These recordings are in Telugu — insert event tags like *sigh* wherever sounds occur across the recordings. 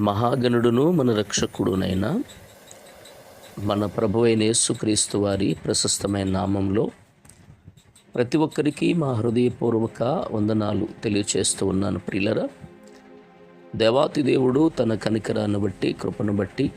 మహాగణుడును మన రక్షకుడునైన మన ప్రభు అయిన యేసుక్రీస్తు వారి ప్రశస్తమైన నామంలో ప్రతి ఒక్కరికి మా హృదయపూర్వక వందనాలు తెలియచేస్తూ ఉన్నాను ప్రియులరా. దేవాతి దేవుడు తన కనికరాన్ని బట్టి కృపను బట్టి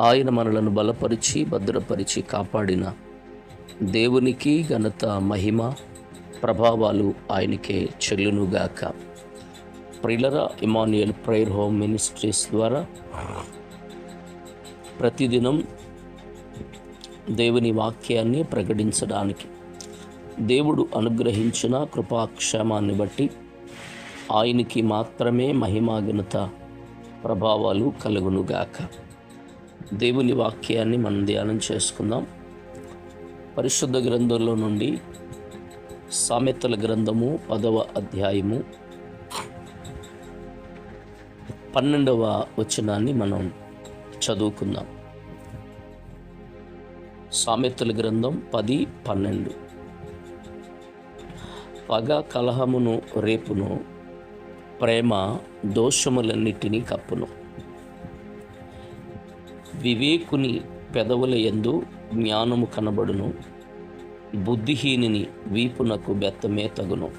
ఆయన మనలను బలపరిచి భద్రపరిచి కాపాడిన దేవునికి ఘనత మహిమ ప్రభావాలు ఆయనకే చెల్లునుగాక. ప్రిలరా ఇమాన్యుయల్ ప్రేయర్ హోమ్ మినిస్ట్రీస్ ద్వారా ప్రతిదినం దేవుని వాక్యాన్ని ప్రకటించడానికి దేవుడు అనుగ్రహించిన కృపాక్షేమాన్ని బట్టి ఆయనకి మాత్రమే మహిమాఘనత ప్రభావాలు కలుగునుగాక. దేవుని వాక్యాన్ని మనం ధ్యానం చేసుకుందాం. పరిశుద్ధ గ్రంథంలో నుండి సామెతల గ్రంథము పదవ అధ్యాయము పన్నెండవ వచనాన్ని మనం చదువుకుందాం. సామెతల గ్రంథం పది పన్నెండు. పగ కలహమును రేపును ప్రేమ దోషములన్నిటినీ కప్పును. వివేకుని పెదవుల యందు జ్ఞానము కనబడును బుద్ధిహీనిని వీపునకు బెత్తమే తగును.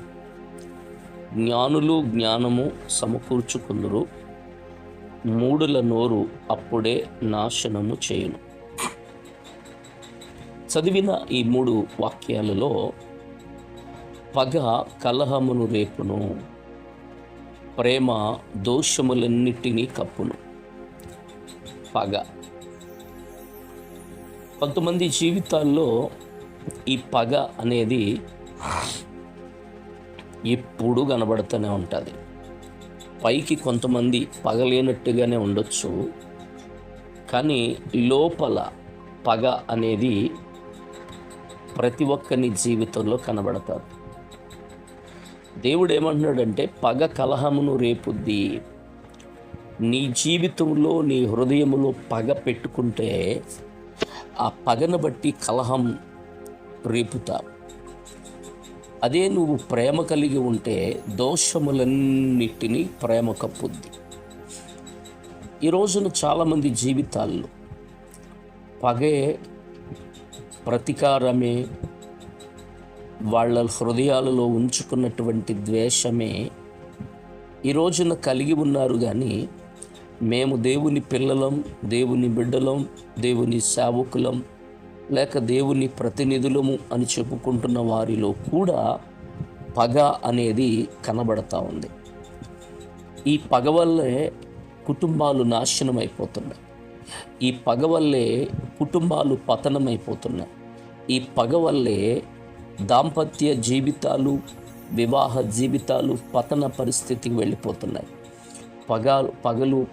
జ్ఞానులు జ్ఞానము సమకూర్చుకుందురు మూడుల నోరు అప్పుడే నాశనము చేయును. చదివిన ఈ మూడు వాక్యాలలో పగ కలహమును రేపును ప్రేమ దోషములన్నిటినీ కప్పును. పగ. కొంతమంది జీవితాల్లో ఈ పగ అనేది ఎప్పుడూ కనబడుతూనే ఉంటుంది. పైకి కొంతమంది పగలేనట్టుగానే ఉండొచ్చు. కానీ లోపల పగ అనేది ప్రతి ఒక్కరి జీవితంలో కనబడతారు. దేవుడు ఏమంటున్నాడంటే పగ కలహమును రేపుద్ది. నీ జీవితంలో నీ హృదయములో పగ పెట్టుకుంటే ఆ పగను బట్టి కలహం రేపుతారు అదే నువ్వు ప్రేమ కలిగి ఉంటే దోషములన్నిటినీ ప్రేమ కప్పుద్ది ఈ రోజున చాలామంది జీవితాల్లో పగే ప్రతీకారమే వాళ్ళ హృదయాలలో ఉంచుకున్నటువంటి ద్వేషమే ఈ రోజున కలిగి ఉన్నారు కానీ మేము దేవుని పిల్లలం దేవుని బిడ్డలం దేవుని సేవకులం లేక దేవుని ప్రతినిధులము అని చెప్పుకుంటున్న వారిలో కూడా పగ అనేది కనబడతా ఉంది. ఈ పగ వల్లే కుటుంబాలు నాశనం అయిపోతున్నాయి ఈ పగ వల్లే కుటుంబాలు పతనమైపోతున్నాయి. ఈ పగ వల్లే దాంపత్య జీవితాలు వివాహ జీవితాలు పతన పరిస్థితికి వెళ్ళిపోతున్నాయి. పగ పగలు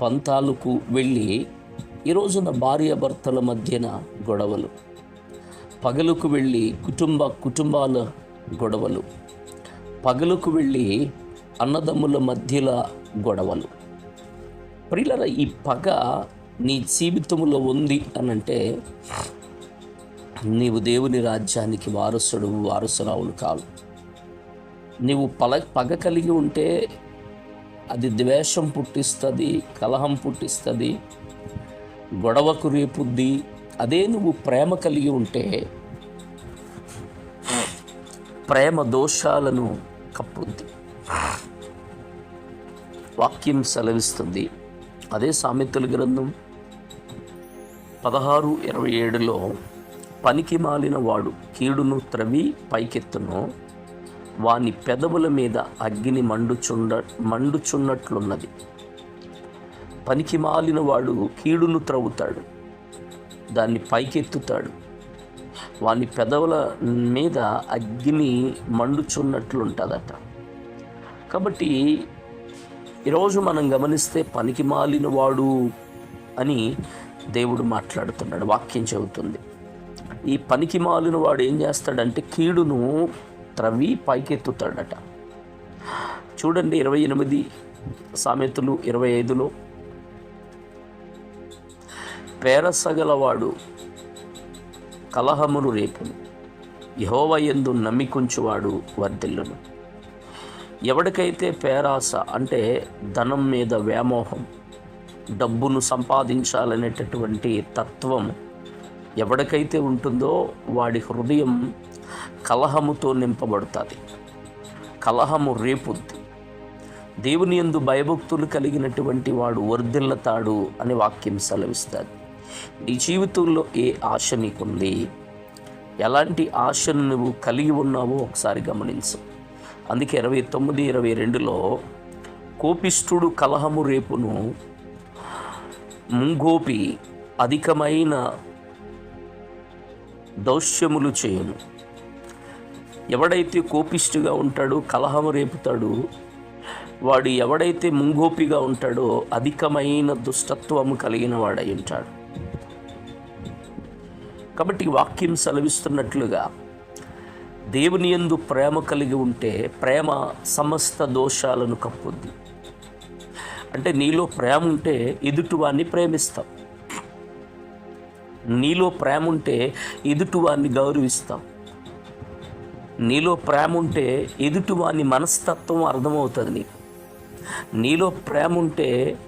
పంతాలకు వెళ్ళి ఈ రోజున భార్యాభర్తల మధ్యన గొడవలు. పగలుకు వెళ్ళి కుటుంబ కుటుంబాల గొడవలు. పగలుకు వెళ్ళి అన్నదమ్ముల మధ్యల గొడవలు. ప్రియులర ఈ పగ నీ జీవితంలో ఉంది అనంటే నీవు దేవుని రాజ్యానికి వారసుడు వారసురావులు కావు. నీవు పల పగ కలిగి ఉంటే అది ద్వేషం పుట్టిస్తుంది కలహం పుట్టిస్తుంది గొడవకు రేపుద్ది అదే నువ్వు ప్రేమ కలిగి ఉంటే ప్రేమ దోషాలను కప్పుద్ది. వాక్యం సెలవిస్తుంది. అదే సామెతల గ్రంథం పదహారు ఇరవై ఏడులో పనికి మాలిన వాడు కీడును త్రవి పైకెత్తును వాని పెదవుల మీద అగ్ని మండుచుండ మండుచున్నట్లున్నది. పనికి మాలిన వాడు కీడును త్రవ్వుతాడు. దాన్ని పైకెత్తుతాడు. వాని పెదవుల మీద అగ్ని మండుచున్నట్లుంటుందట. కాబట్టి ఈరోజు మనం గమనిస్తే పనికి మాలిన వాడు అని దేవుడు మాట్లాడుతున్నాడు వాక్యం చెబుతుంది. ఈ పనికి మాలిన వాడు ఏం చేస్తాడంటే కీడును త్రవి పైకెత్తుతాడట. చూడండి ఇరవై ఎనిమిది సామెతలు ఇరవై ఐదులో. పేరసగలవాడు కలహమును రేపును. యహోవయందు నమ్మికుంచువాడు వర్ధిల్లును. ఎవడికైతే పేరాస అంటే ధనం మీద వ్యామోహం డబ్బును సంపాదించాలనేటటువంటి తత్వం ఎవడికైతే ఉంటుందో వాడి హృదయం కలహముతో నింపబడుతుంది. కలహము రేపుద్ది. దేవుని యందు భయభక్తులు కలిగినటువంటి వాడు వర్ధిల్లతాడు అని వాక్యం సెలవిస్తుంది. నీ జీవితంలో ఏ ఆశ నీకుంది? ఎలాంటి ఆశను నువ్వు కలిగి ఉన్నావో ఒకసారి గమనించు. అందుకే ఇరవై తొమ్మిది ఇరవై రెండులో కోపిష్ఠుడు కలహము రేపును ముంగోపి అధికమైన దౌశ్యములు చేయను. ఎవడైతే కోపిష్ఠుగా ఉంటాడో కలహము రేపుతాడు వాడు ఎవడైతే ముంగోపిగా ఉంటాడో అధికమైన దుష్టత్వము కలిగిన వాడై ఉంటాడు. కాబట్టి వాక్యం సెలవిస్తున్నట్లుగా దేవుని యందు ప్రేమ కలిగి ఉంటే ప్రేమ సమస్త దోషాలను కప్పుద్ది. అంటే నీలో ప్రేమ ఉంటే ఎదుటివాన్ని ప్రేమిస్తాం. నీలో ప్రేమ ఉంటే ఎదుటివాన్ని గౌరవిస్తాం. నీలో ప్రేమ ఉంటే ఎదుటివాని మనస్తత్వం అర్థమవుతుంది నీకు. నీలో ప్రేమ ఉంటే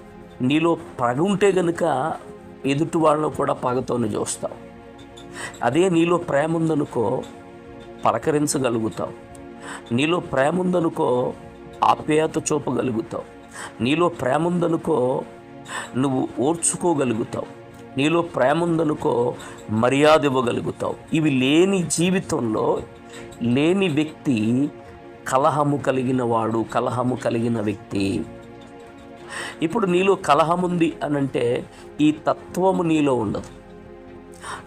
నీలో పగ ఉంటే గనుక ఎదుటి వాళ్ళను కూడా పగతోనే చూస్తావు అదే నీలో ప్రేమ ఉందనుకో పలకరించగలుగుతావు. నీలో ప్రేమ ఉందనుకో ఆప్యాయత చూపగలుగుతావు. నీలో ప్రేమ ఉందనుకో నువ్వు ఓర్చుకోగలుగుతావు. నీలో ప్రేమ ఉందనుకో మర్యాద ఇవ్వగలుగుతావు. ఇవి లేని జీవితంలో లేని వ్యక్తి కలహము కలిగిన వాడు కలహము కలిగిన వ్యక్తి. ఇప్పుడు నీలో కలహముంది అని అంటే ఈ తత్వము నీలో ఉండదు.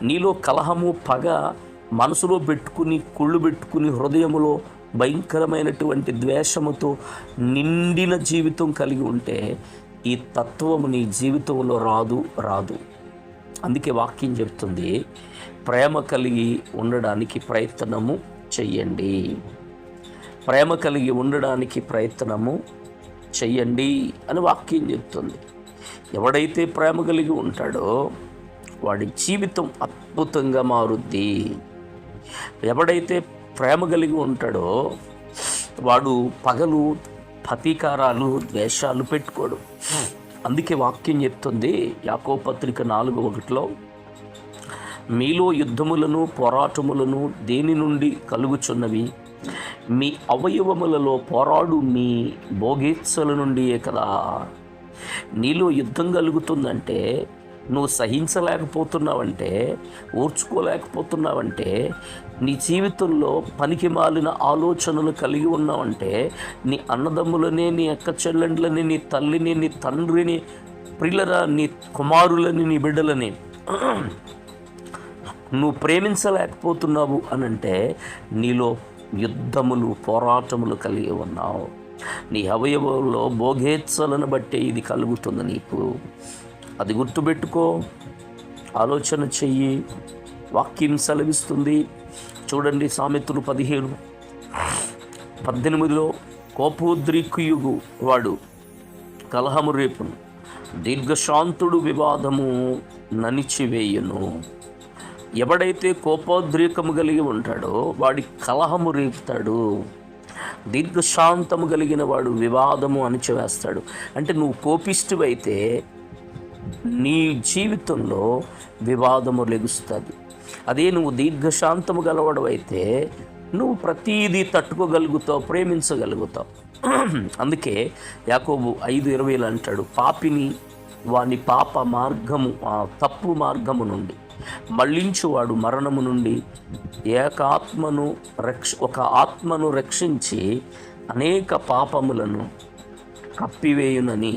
నీలో కలహము పగ మనసులో పెట్టుకుని కుళ్ళు పెట్టుకుని హృదయములో భయంకరమైనటువంటి ద్వేషముతో నిండిన జీవితం కలిగి ఉంటే ఈ తత్వము నీ జీవితంలో రాదు రాదు. అందుకే వాక్యం చెప్తుంది ప్రేమ కలిగి ఉండడానికి ప్రయత్నము చెయ్యండి. ప్రేమ కలిగి ఉండడానికి ప్రయత్నము చెయ్యండి అని వాక్యం చెప్తుంది. ఎవడైతే ప్రేమ కలిగి ఉంటాడో వాడి జీవితం అద్భుతంగా మారుద్ది. ఎవడైతే ప్రేమ కలిగి ఉంటాడో వాడు పగలు ప్రతీకారాలు ద్వేషాలు పెట్టుకోడు. అందుకే వాక్యం చెప్తుంది యాకో పత్రిక నాలుగు ఒకటిలో మీలో యుద్ధములను పోరాటములను దేని నుండి కలుగుచున్నవి? మీ అవయవములలో పోరాడు మీ భోగేచ్ఛల నుండియే కదా. నీలో యుద్ధం కలుగుతుందంటే నువ్వు సహించలేకపోతున్నావంటే ఓర్చుకోలేకపోతున్నావంటే నీ జీవితంలో పనికి మాలిన ఆలోచనలు కలిగి ఉన్నావంటే నీ అన్నదమ్ములని నీ అక్క చెల్లెండ్లని నీ తల్లిని నీ తండ్రిని ప్రిల్లరా నీ కుమారులని నీ బిడ్డలని నువ్వు ప్రేమించలేకపోతున్నావు అని అంటే నీలో యుద్ధములు పోరాటములు కలిగి ఉన్నావు. నీ అవయవంలో భోగేచ్ఛలను బట్టే ఇది కలుగుతుంది నీకు. అది గుర్తుపెట్టుకో. ఆలోచన చెయ్యి. వాక్యం సెలవిస్తుంది. చూడండి సామెతలు పదిహేను. పద్దెనిమిదిలో కోపోద్రిక్యుగు వాడు కలహము రేపును దీర్ఘశాంతుడు వివాదము ననిచివేయును. ఎవడైతే కోపోద్రేకము కలిగి ఉంటాడో వాడి కలహము రేపుతాడు. దీర్ఘశాంతము కలిగిన వాడు వివాదము అణిచివేస్తాడు. అంటే నువ్వు కోపిష్టివైతే నీ జీవితంలో వివాదము లెగుస్తుంది. అదే నువ్వు దీర్ఘశాంతము గలవడమైతే నువ్వు ప్రతీదీ తట్టుకోగలుగుతావు ప్రేమించగలుగుతావు. *clears throat* అందుకే యాకోబు ఐదు ఇరవైలు అంటాడు పాపిని వాని పాప మార్గము ఆ తప్పు మార్గము నుండి మళ్ళించువాడు మరణము నుండి ఏకాత్మను రక్ష ఒక ఆత్మను రక్షించి అనేక పాపములను కప్పివేయునని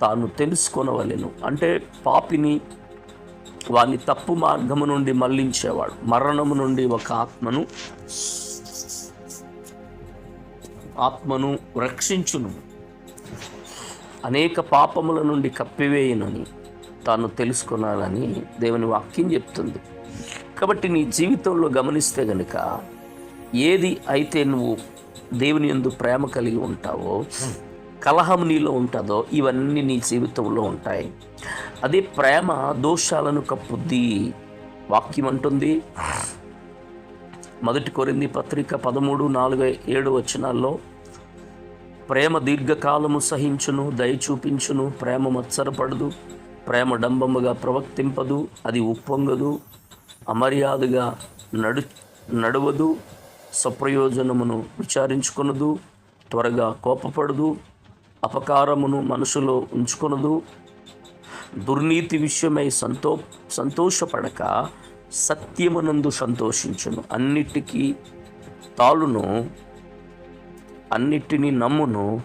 తాను తెలుసుకొనవలెను. అంటే పాపిని వాని తప్పు మార్గము నుండి మళ్ళించేవాడు మరణము నుండి ఒక ఆత్మను ఆత్మను రక్షించును. అనేక పాపముల నుండి కప్పివేయునని తాను తెలుసుకొనాలని దేవుని వాక్యం చెప్తుంది. కాబట్టి నీ జీవితంలో గమనిస్తే గనుక ఏది అయితే నువ్వు దేవుని ఎందు ప్రేమ కలిగి ఉంటావో కలహం నీలో ఉంటుందో ఇవన్నీ నీ జీవితంలో ఉంటాయి. అదే ప్రేమ దోషాలను కప్పుద్ది వాక్యం అంటుంది. మొదటి కొరింది పత్రిక పదమూడు నాలుగు ఏడు వచనాల్లో ప్రేమ దీర్ఘకాలము సహించును దయ చూపించును ప్రేమ మత్సరపడదు ప్రేమ డంబముగా ప్రవర్తింపదు అది ఉప్పొంగదు అమర్యాదగా నడు నడవదు సప్రయోజనమును విచారించుకొనదు త్వరగా కోపపడదు అపకారమును మనసులో ఉంచుకొనదు. దుర్నీతి విషయమై సంతో సంతోషపడక సత్యమునందు సంతోషించును. అన్నిటికీ తాళును అన్నిటినీ నమ్మును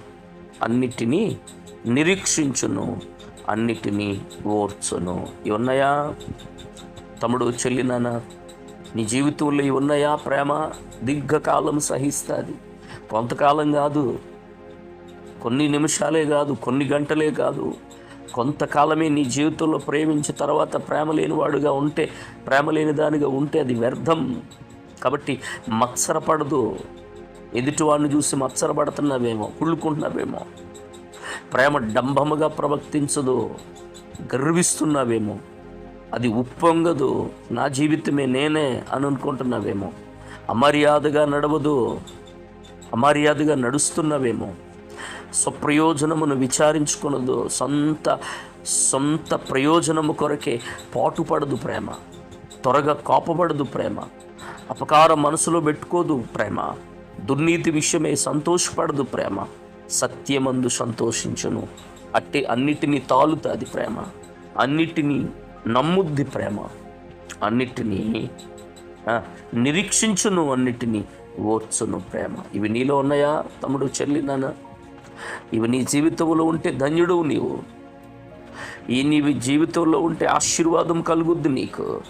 అన్నిటినీ నిరీక్షించును అన్నిటినీ ఓర్చును. ఇవన్నాయా? తమ్ముడు చెల్లినానా నీ జీవితంలో ఇవన్నాయా ఉన్నాయా ప్రేమ? దీర్ఘకాలం సహిస్తుంది. కొంతకాలం కాదు కొన్ని నిమిషాలే కాదు కొన్ని గంటలే కాదు. కొంతకాలమే నీ జీవితంలో ప్రేమించిన తర్వాత ప్రేమ లేనివాడుగా ఉంటే ప్రేమ లేని దానిగా ఉంటే అది వ్యర్థం. కాబట్టి మత్సరపడదు. ఎదుటివాడిని చూసి మత్సరపడుతున్నావేమో కుళ్ళుకుంటున్నావేమో. ప్రేమ డంబముగా ప్రవర్తించదు గర్విస్తున్నావేమో. అది ఉప్పొంగదు. నా జీవితమే నేనే అని అనుకుంటున్నావేమో. అమర్యాదగా నడవదు. అమర్యాదగా నడుస్తున్నావేమో. స్వప్రయోజనమును విచారించుకున్నదు సొంత సొంత ప్రయోజనము కొరకే పాటుపడదు ప్రేమ త్వరగా కోపపడదు ప్రేమ అపకారం మనసులో పెట్టుకోదు ప్రేమ దుర్నీతి విషయమే సంతోషపడదు ప్రేమ సత్యమందు సంతోషించును. అట్టి అన్నిటినీ తాలుతాది ప్రేమ అన్నిటినీ నమ్ముద్ది ప్రేమ అన్నిటినీ నిరీక్షించును అన్నిటినీ ఓర్చును ప్రేమ. ఇవి నీలో ఉన్నాయా తమ్ముడు చెల్లినాన ఇవి నీ జీవితంలో ఉంటే ధన్యుడు నీవు. ఈ నీవి జీవితంలో ఉంటే ఆశీర్వాదం కలుగుద్ది నీకు.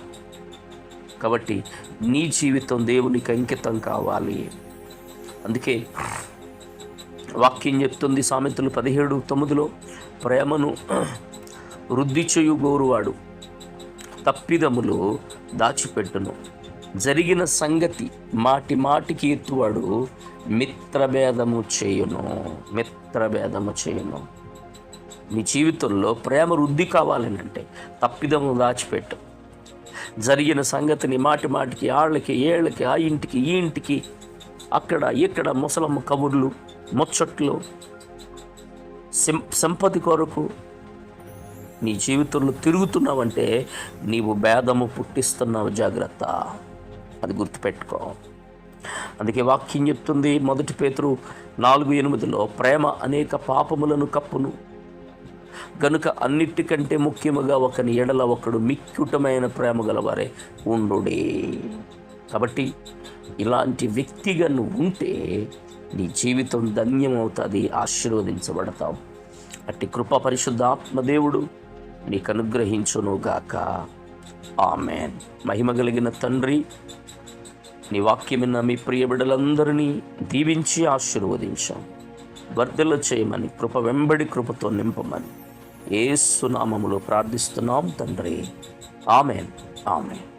కాబట్టి నీ జీవితం దేవునికి అంకితం కావాలి. అందుకే వాక్యం చెప్తుంది సామెతలు పదిహేడు తొమ్మిదిలో ప్రేమను వృద్ధి చేయు గోరువాడు తప్పిదములు దాచిపెట్టును. జరిగిన సంగతి మాటి మాటికి ఎత్తువాడు మిత్రభేదము చేయును మిత్రభేదము చేయును. నీ జీవితంలో ప్రేమ వృద్ధి అంటే తప్పిదము దాచిపెట్టు. జరిగిన సంగతిని మాటి మాటికి ఆళ్ళకి ఏళ్ళకి ఆ ఇంటికి ఈ ఇంటికి అక్కడ ఇక్కడ ముసలమ్మ కబుర్లు ముచ్చట్లు సంపతి కొరకు నీ జీవితంలో తిరుగుతున్నావంటే నీవు భేదము పుట్టిస్తున్నావు జాగ్రత్త. అది గుర్తుపెట్టుకో. అందుకే వాక్యం చెప్తుంది మొదటి పేతురు నాలుగు ఎనిమిదిలో ప్రేమ అనేక పాపములను కప్పును. గనుక అన్నిటికంటే ముఖ్యముగా ఒకని ఎడల ఒకడు మిక్యుటమైన ప్రేమ గలవారే ఉండుడే. కాబట్టి ఇలాంటి వ్యక్తిగా నువ్వు ఉంటే నీ జీవితం ధన్యమవుతుంది ఆశీర్వదించబడతావు. అట్టి కృప పరిశుద్ధ ఆత్మదేవుడు నీకు అనుగ్రహించునుగాక ఆమెన్. మహిమ కలిగిన తండ్రి నీ వాక్యమిన్న మీ ప్రియ బిడ్డలందరినీ దీవించి ఆశీర్వదించాం. వర్ధల చేయమని కృప వెంబడి కృపతో నింపమని. ఏసునామములో ప్రార్థిస్తున్నాం తండ్రి. ఆమెన్. ఆమెన్.